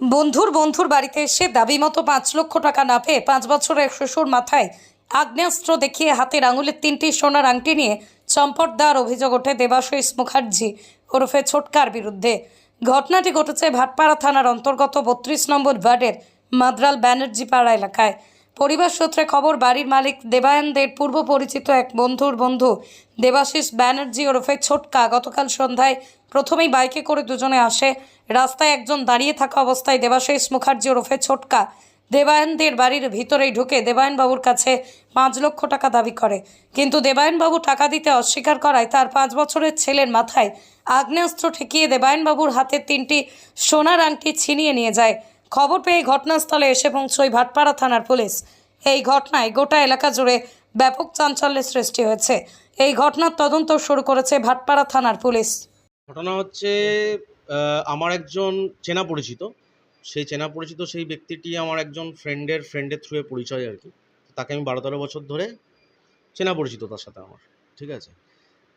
বন্ধুর বন্ধুর বাড়িতে এসে দাবি মতো পাঁচ লক্ষ টাকা না পেয়ে পাঁচ বছরের শ্বশুর মাথায় আগ্নেয়াস্ত্র দেখিয়ে হাতের আঙুলের তিনটি সোনার আংটি নিয়ে চম্পট দেওয়ার অভিযোগ ওঠে দেবাশিস মুখার্জি ওরফে ছোটকার বিরুদ্ধে। ঘটনাটি ঘটেছে ভাটপাড়া থানার অন্তর্গত বত্রিশ নম্বর ওয়ার্ডের মাদ্রাল ব্যানার্জি পাড়া এলাকায়। পরিবার সূত্রে খবর, বাড়ির মালিক দেবায়নদের পূর্ব পরিচিত এক বন্ধুর বন্ধু দেবাশিস ব্যানার্জি ওরফে ছোটকা গতকাল সন্ধ্যায় প্রথমেই বাইকে করে দুজনে আসে। রাস্তায় একজন দাঁড়িয়ে থাকা অবস্থায় দেবাশিস মুখার্জি ওরফে ছোটকা দেবায়নদের বাড়ির ভিতরেই ঢুকে দেবায়নবাবুর কাছে পাঁচ লক্ষ টাকা দাবি করে। কিন্তু দেবায়নবাবু টাকা দিতে অস্বীকার করায় তার পাঁচ বছরের ছেলের মাথায় আগ্নেয়াস্ত্র ঠেকিয়ে দেবায়নবাবুর হাতের তিনটি সোনার আংটি ছিনিয়ে নিয়ে যায়। খবর পেয়ে ঘটনাস্থলে এসে পৌঁছয় ভাটপাড়া থানার পুলিশ। এই ঘটনায় গোটা এলাকা জুড়ে ব্যাপক চাঞ্চল্যের সৃষ্টি হয়েছে। এই ঘটনার তদন্ত শুরু করেছে ভাটপাড়া থানার পুলিশ। ঘটনা হচ্ছে আমার একজন চেনা পরিচিত। সেই চেনা পরিচিত সেই ব্যক্তিটি আমার একজন ফ্রেন্ডের ফ্রেন্ডের থ্রুয়ে পরিচয় আর কি। তাকে আমি বারো তেরো বছর ধরে চেনা পরিচিত তার সাথে আমার, ঠিক আছে?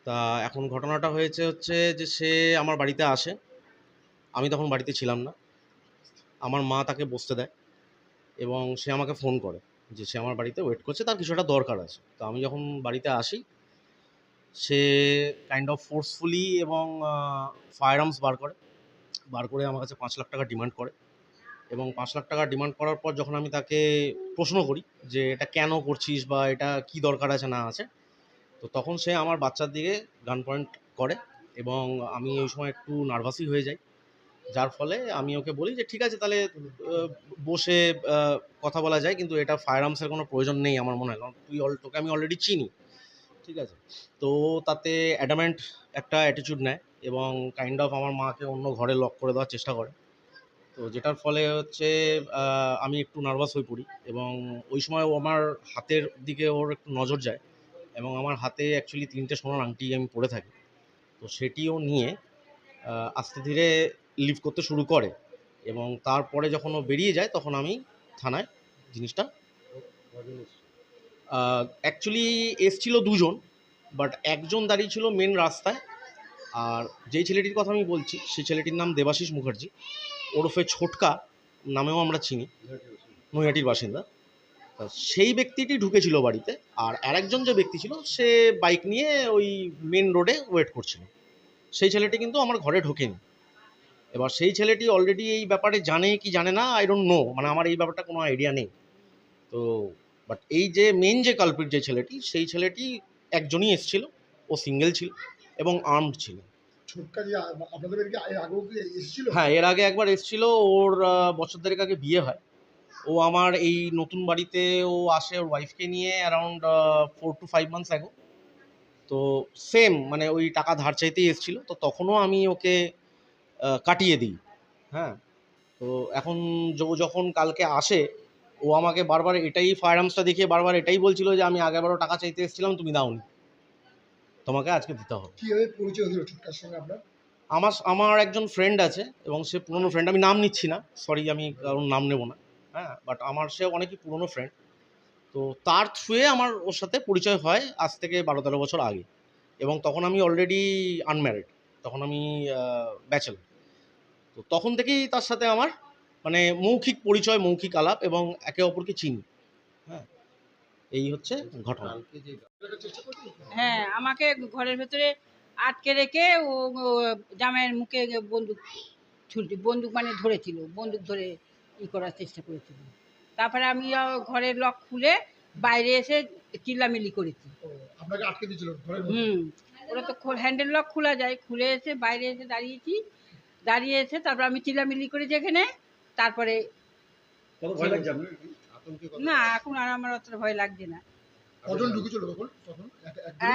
তা এখন ঘটনাটা হয়েছে হচ্ছে যে সে আমার বাড়িতে আসে। আমি তখন বাড়িতে ছিলাম না। আমার মা তাকে বসতে দেয় এবং সে আমাকে ফোন করে যে সে আমার বাড়িতে ওয়েট করছে, তার কিছু একটা দরকার আছে। তো আমি যখন বাড়িতে আসি, সে কাইন্ড অফ ফোর্সফুলি এবং ফায়ার আর্মস বার করে বার করে আমার কাছে পাঁচ লাখ টাকা ডিমান্ড করে এবং পাঁচ লাখ টাকা ডিমান্ড করার পর যখন আমি তাকে প্রশ্ন করি যে এটা কেন করছিস বা এটা কি দরকার আছে না আছে, তো তখন সে আমার বাচ্চার দিকে গান পয়েন্ট করে এবং আমি ওই সময় একটু নার্ভাসই হয়ে যাই। যার ফলে আমি ওকে বলি যে, ঠিক আছে, তাহলে বসে কথা বলা যায়, কিন্তু এটা ফায়ার আর্মসের কোনো প্রয়োজন নেই আমার মনে হয়। কারণ তুই অল তোকে আমি অলরেডি চিনি, ঠিক আছে? তো তাতে অ্যাডামেন্ট একটা অ্যাটিটিউড নেয় এবং কাইন্ড অফ আমার মাকে অন্য ঘরে লক করে দেওয়ার চেষ্টা করে। তো যেটার ফলে হচ্ছে আমি একটু নার্ভাস হয়ে পড়ি এবং ওই সময় ও আমার হাতের দিকে ওর একটু নজর যায় এবং আমার হাতে অ্যাকচুয়ালি তিনটে সোনার আংটি আমি পরে থাকি। তো সেটিও নিয়ে আস্তে ধীরে লিভ করতে শুরু করে এবং তারপরে যখন ও বেরিয়ে যায় তখন আমি থানায় জিনিসটা অ্যাকচুয়ালি এসছিল দুজন বাট একজন দাঁড়িয়ে ছিল মেন রাস্তায় আর যেই ছেলেটির কথা আমি বলছি সেই ছেলেটির নাম দেবাশিস মুখার্জি ওরফে ছোটকা নামেও আমরা চিনি, নৈহাটির বাসিন্দা। সেই ব্যক্তিটি ঢুকেছিল বাড়িতে আর আরেকজন যে ব্যক্তি ছিল সে বাইক নিয়ে ওই মেন রোডে ওয়েট করছিল। সেই ছেলেটি কিন্তু আমার ঘরে ঢোকেনি। এবার সেই ছেলেটি অলরেডি এই ব্যাপারে জানে কি জানে না? আই ডোন্ট নো মানে আমার এই ব্যাপারটা কোনো আইডিয়া নেই। তো বাট এই যে মেন যে কালপিট যে ছেলেটি সেই ছেলেটি একজনই এসেছিল। ও সিঙ্গেল ছিল এবং আর্মড ছিল। হ্যাঁ এর আগে একবার এসেছিল। ওর বছর দেড়েক আগে বিয়ে হয়। ও আমার এই নতুন বাড়িতে ও আসে ওর ওয়াইফকে নিয়ে around four two five months আগে তো সেম মানে ওই টাকা ধার চাইতেই এসেছিল। তো তখনও আমি ওকে কাটিয়ে দিই। হ্যাঁ। তো এখন য- যখন কালকে আসে ও আমাকে বারবার এটাই ফায়ার আর্মসটা দেখিয়ে বারবার এটাই বলছিল যে আমি আগেরবারও টাকা চাইতে এসেছিলাম তুমি দাওনি। তোমাকে আজকে দিতে হবে। কীভাবে পরিচয় হলো ছোটকার সঙ্গে আপনার? আমার আমার একজন ফ্রেন্ড আছে এবং সে পুরনো ফ্রেন্ড আমি নাম নিচ্ছি না সরি আমি কারণ নাম নেব না। হ্যাঁ বাট আমার সে অনেকই পুরনো ফ্রেন্ড তো তার থ্রুয়ে আমার ওর সাথে পরিচয় হয় আজ থেকে বারো তেরো বছর আগে। এবং তখন আমি অলরেডি আনম্যারিড তখন আমি ব্যাচেলার তো তখন থেকেই তার সাথে আমার মানে মৌখিক পরিচয় মৌখিক আলাপ এবং একে অপরকে চিনি। হ্যাঁ? এই হচ্ছে ঘটনা। হ্যাঁ আমাকে ঘরের ভেতরে আটকে রেখে ও জামাইয়ের মুখে বন্দুক ছুটি বন্দুক মানে ধরেছিল বন্দুক ধরে ই করার চেষ্টা করেছিল। তারপরে আমি ঘরের লক খুলে বাইরে এসে চিল্লামিল্লি করেছি। ও, আপনাকে আটকে দিয়েছিল ঘরের মধ্যে হুম। ওরা তো হ্যান্ডেল লক খোলা যায়। খুলে এসে বাইরে এসে দাঁড়িয়েছি। দাঁড়িয়ে এসে তারপর আমি চিল্লামিল্লি করেছি এখানে তারপরে না এখন আর আমার অতটা ভয় লাগছে না।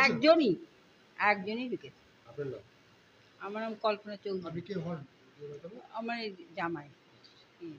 একজনই। একজনই ঢুকেছে। আমার নাম কল্পনা চৌধুরী। আপনি কে হন? আমার জামাই। হুম।